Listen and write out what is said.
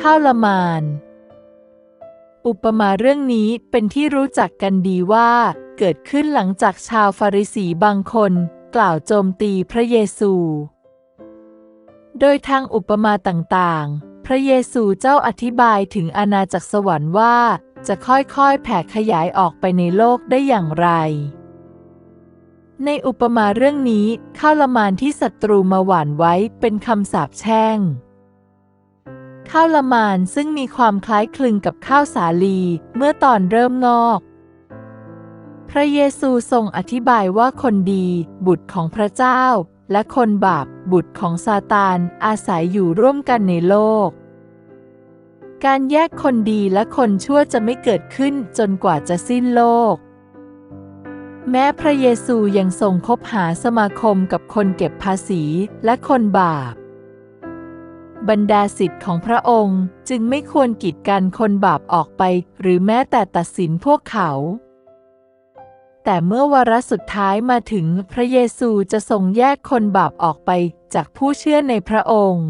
ข้าวละมาน อุปมาเรื่องนี้เป็นที่รู้จักกันดีว่า เกิดขึ้นหลังจากชาวฟาริสีบางคน กล่าวโจมตีพระเยซู โดยทางอุปมาต่างๆ พระเยซูเจ้าอธิบายถึงอาณาจักรสวรรค์ว่า จะค่อยๆ แผ่ขยายออกไปในโลกได้อย่างไรในอุปมาเรื่องนี้ข้าวละมานที่ศัตรูมาหว่านไว้เป็นคำสาปแช่ง ข้าวละมานซึ่งมีความคล้ายคลึงกับข้าวสาลี เมื่อตอนเริ่มงอก พระเยซูทรงอธิบายว่าคนดี บุตรของพระเจ้า และคนบาป บุตรของซาตาน อาศัยอยู่ร่วมกันในโลก การแยกคนดีและคนชั่วจะไม่เกิดขึ้นจนกว่าจะสิ้นโลก แม้พระเยซูยังทรงคบหาสมาคมกับคนเก็บภาษีและคนบาป บรรดาสิทธิ์ของพระองค์จึงไม่ควรกีดกันคนบาปออกไป หรือแม้แต่ตัดสินพวกเขา แต่เมื่อวาระสุดท้ายมาถึงพระเยซูจะทรงแยกคนบาปออกไปจากผู้เชื่อในพระองค์